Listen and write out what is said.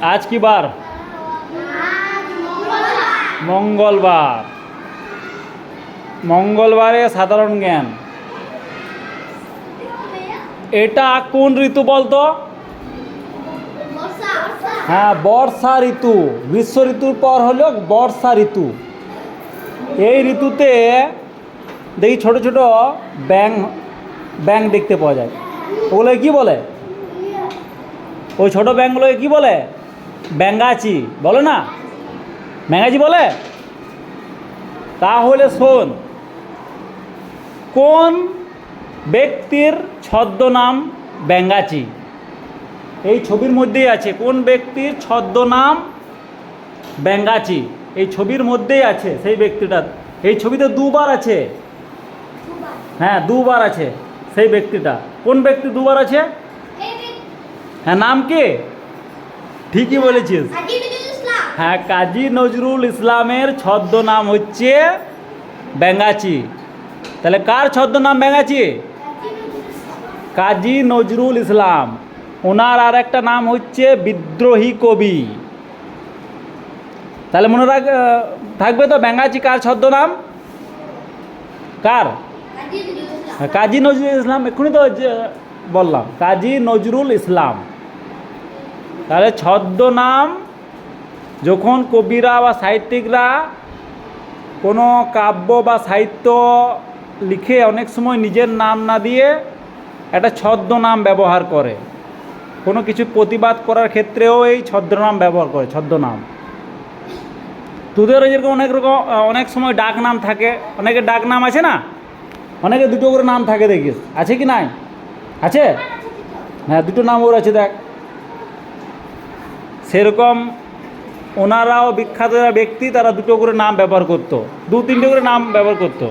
আজ কি বার? মঙ্গলবার। মঙ্গলবারে সাধারণ জ্ঞান। এটা কোন ঋতু বলতো? হ্যাঁ বর্ষা ঋতু। গ্রীষ্ম ঋতুর পর হলো বর্ষা ঋতু। এই ঋতুতে দেখি ছোট ছোট ব্যাং ব্যাং দেখতে পাওয়া যায়। ওগুলো কি বলে? ওই ছোট ব্যাংগুলোকে কি বলে? ব্যাঙ্গাচি বলে না? ব্যাঙ্গাচি বলে? তাহলে শোন কোন ব্যক্তির ছদ্মনাম ব্যাঙ্গাচি? এই ছবির মধ্যেই আছে কোন ব্যক্তির ছদ্মনাম ব্যাঙ্গাচি? এই ছবির মধ্যেই আছে সেই ব্যক্তিটা এই ছবিতে দুবার আছে। হ্যাঁ দুবার আছে সেই ব্যক্তিটা। কোন ব্যক্তি দুবার আছে? হ্যাঁ নাম কি? ঠিকই বলেছিস। হ্যাঁ কাজী নজরুল ইসলামের ছদ্মনাম হচ্ছে ব্যাঙ্গাচি তাহলে কার ছদ্মনাম ব্যাঙ্গাচি কাজী নজরুল ইসলাম। ওনার আর একটা নাম হচ্ছে বিদ্রোহী কবি। তাহলে মনে রাখ থাকবে তো ব্যাঙ্গাচি কার ছদ্মনাম? কার? হ্যাঁ, কাজী নজরুল ইসলাম এক্ষুনি তো বললাম কাজী নজরুল ইসলাম। তাহলে ছদ্মনাম যখন কবিরা বা সাহিত্যিকরা কোনো কাব্য বা সাহিত্য লিখে অনেক সময় নিজের নাম না দিয়ে একটা ছদ্মনাম ব্যবহার করে, কোনো কিছু প্রতিবাদ করার ক্ষেত্রেও এই ছদ্মনাম ব্যবহার করে, ছদ্মনাম। তোদেরও যেরকম অনেক রকম অনেক সময় ডাক নাম থাকে, অনেকের ডাক নাম আছে না? অনেকে দুটো করে নাম থাকে দেখিস, আছে কি নাই? আছে? হ্যাঁ দুটো নাম ওর আছে দেখ। সেরকম ওনারাও বিখ্যাত ব্যক্তি, তারা দুটো করে নাম ব্যবহার করত। দু তিনটে করে নাম ব্যবহার করতো।